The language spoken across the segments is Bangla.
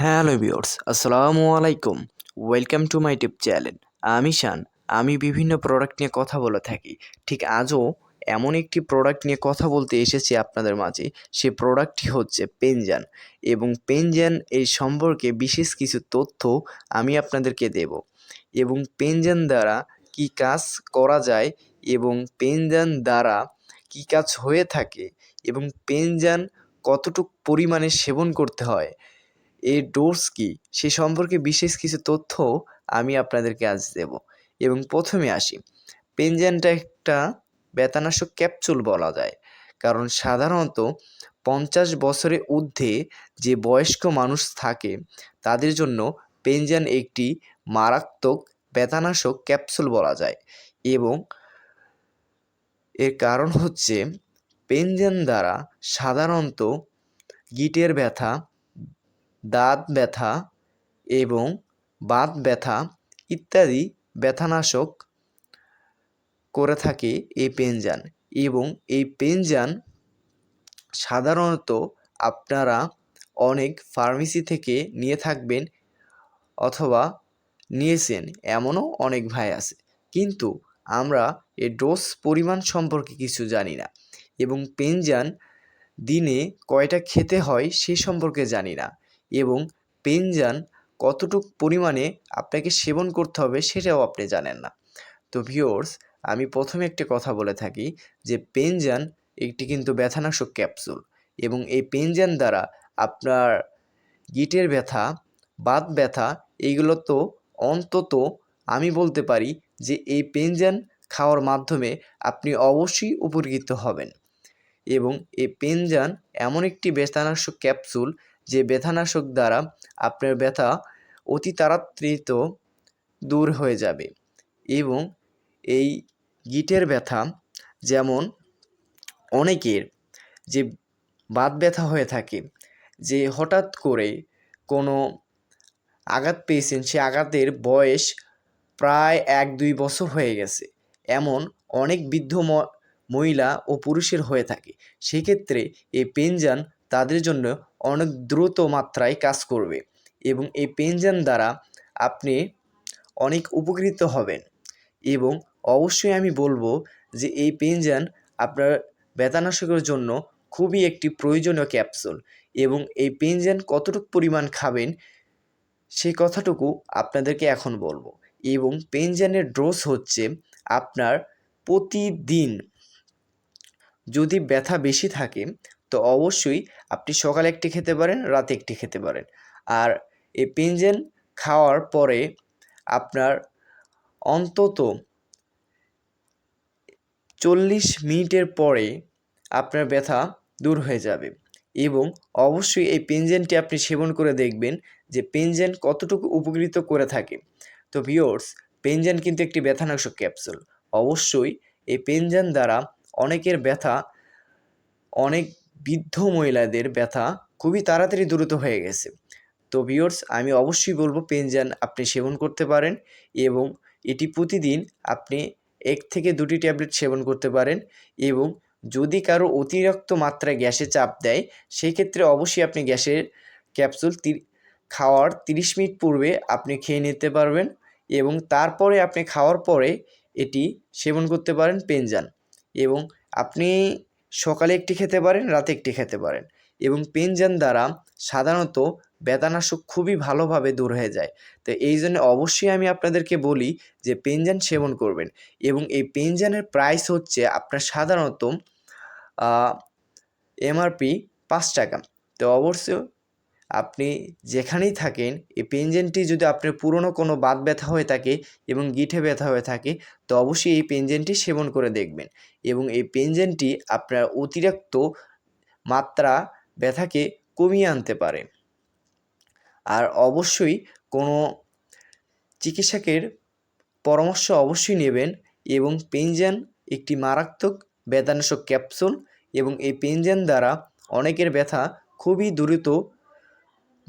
হ্যালো ভিউয়ার্স, আসসালামু আলাইকুম। Welcome to my tip channel. আমি শান। আমি বিভিন্ন প্রোডাক্ট নিয়ে কথা বলে থাকি। ঠিক আজও এমন একটি প্রোডাক্ট নিয়ে কথা বলতে এসেছি আপনাদের মাঝে। সে প্রোডাক্টটি হচ্ছে পেনজান। এবং পেনজান এই সম্পর্কে বিশেষ কিছু তথ্য আমি আপনাদেরকে দেব। এবং পেনজান দ্বারা কি কাজ করা যায় এবং পেনজান দ্বারা কি কাজ হয়ে থাকে এবং পেনজান কতটুক পরিমাণে সেবন করতে হয় এর ডোজ কী? সে সম্পর্কে বিশেষ কিছু তথ্য আমি আপনাদেরকে আজ দেব। এবং প্রথমে আসি। পেনজেনটা একটা ব্যথানাশক ক্যাপসুল বলা যায়। কারণ সাধারণত পঞ্চাশ বছরের ঊর্ধ্বে যে বয়স্ক মানুষ থাকে, তাদের জন্য পেনজান একটি মারাত্মক ব্যথানাশক ক্যাপসুল বলা যায়। এবং এর কারণ হচ্ছে, পেনজান দ্বারা সাধারণত গিটের ব্যথা দাঁত ব্যথা এবং বাত ব্যথা ইত্যাদি ব্যথানাশক করে থাকে এই পেনজান এবং এই পেনজান সাধারণত আপনারা অনেক ফার্মেসি থেকে নিয়ে থাকবেন অথবা নিয়েছেন, এমনও অনেক ভাই আছে। কিন্তু আমরা এর ডোজ পরিমাণ সম্পর্কে কিছু জানি না এবং পেনজান দিনে কয়টা খেতে হয় সে সম্পর্কে জানি না। এবং পেনজান কতটুক পরিমাণে আপনাকে সেবন করতে হবে সেটাও আপনি জানেন না। তো ভিওর্স আমি প্রথমে একটি কথা বলে থাকি যে পেনজান একটি কিন্তু ব্যথানাশক ক্যাপসুল এবং এই পেনজান দ্বারা আপনার গিটের ব্যথা, বাত ব্যথা এইগুলো তো অন্তত আমি বলতে পারি যে এই পেনজান খাওয়ার মাধ্যমে আপনি অবশ্যই উপকৃত হবেন। এবং এই পেনজান এমন একটি ব্যথানাশক ক্যাপসুল যে ব্যথানাশক দ্বারা আপনার ব্যথা অতি তাড়াতাড়িত দূর হয়ে যাবে এবং এই গিটের ব্যথা যেমন অনেকের যে বাত ব্যথা হয়ে থাকে, যে হঠাৎ করে কোনো আঘাত পেয়েছেন, সে আঘাতের বয়স প্রায় এক দুই বছর হয়ে গেছে। এমন অনেক বৃদ্ধ মহিলা ও পুরুষের হয়ে থাকে। সেক্ষেত্রে এই পেনজান তাদের জন্য অনেক দ্রুত মাত্রায় কাজ করবে এবং এই পেনজান দ্বারা আপনি অনেক উপকৃত হবেন। এবং অবশ্যই আমি বলব যে এই পেনজান আপনার ব্যথানাশকের জন্য খুবই একটি প্রয়োজনীয় ক্যাপসুল এবং এই পেনজান কতটুকু পরিমাণ খাবেন সেই কথাটুকু আপনাদেরকে এখন বলব। এবং পেনজানের ডোজ হচ্ছে আপনার প্রতিদিন যদি ব্যথা বেশি থাকে তো অবশ্যই আপনি সকালে একটি খেতে পারেন, রাতে একটি খেতে পারেন। আর এই পেনজেন খাওয়ার পরে আপনার অন্তত চল্লিশ মিনিটের পরে আপনার ব্যথা দূর হয়ে যাবে এবং অবশ্যই এই পেনজেনটি আপনি সেবন করে দেখবেন যে পেনজেন কতটুকু উপকৃত করে থাকে। তো ভিওর্স পেনজেন কিন্তু একটি ব্যথানাশক ক্যাপসুল। অবশ্যই এই পেনজেন দ্বারা অনেকের ব্যথা অনেক বৃদ্ধ মহিলাদের ব্যথা খুবই তাড়াতাড়ি দ্রুত হয়ে গেছে। তো ভিওর্স আমি অবশ্যই বলব পেনজান আপনি সেবন করতে পারেন এবং এটি প্রতিদিন আপনি এক থেকে দুটি ট্যাবলেট সেবন করতে পারেন এবং যদি কারও অতিরিক্ত মাত্রায় গ্যাসে চাপ দেয় সেই ক্ষেত্রে অবশ্যই আপনি গ্যাসের ক্যাপসুল খাওয়ার তিরিশ মিনিট পূর্বে আপনি খেয়ে নিতে পারবেন এবং তারপরে আপনি খাওয়ার পরে এটি সেবন করতে পারেন পেনজান এবং আপনি সকালে একটি খেতে পারেন, রাতে একটি খেতে পারেন। এবং পেনজান দ্বারা সাধারণত ব্যথানাশক খুবই ভালোভাবে দূর হয়ে যায়। তো এই জন্য অবশ্যই আমি আপনাদেরকে বলি যে পেনজান সেবন করবেন। এবং এই পেনজানের প্রাইস হচ্ছে আপনার সাধারণত এমআরপি পাঁচ টাকা। তো অবশ্যই আপনি যেখানেই থাকেন, এই পেনজেনটি যদি আপনার পুরনো কোনো বাত ব্যথা হয়ে থাকে এবং গিঠে ব্যথা হয়ে থাকে, তো অবশ্যই এই পেনজেনটি সেবন করে দেখবেন। এবং এই পেনজেনটি আপনার অতিরিক্ত মাত্রা ব্যথাকে কমিয়ে আনতে পারে। আর অবশ্যই কোনো চিকিৎসকের পরামর্শ অবশ্যই নেবেন এবং পেনজেন একটি মারাত্মক ব্যথানাশক ক্যাপসুল এবং এই পেনজেন দ্বারা অনেকের ব্যথা খুবই দ্রুত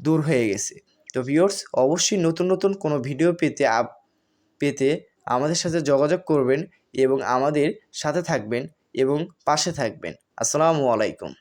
দূর হয়ে গেছে। তো ভিওর্স অবশ্যই নতুন নতুন কোনো ভিডিও পেতে পেতে আমাদের সাথে যোগাযোগ করবেন এবং আমাদের সাথে থাকবেন এবং পাশে থাকবেন। আসসালামু আলাইকুম।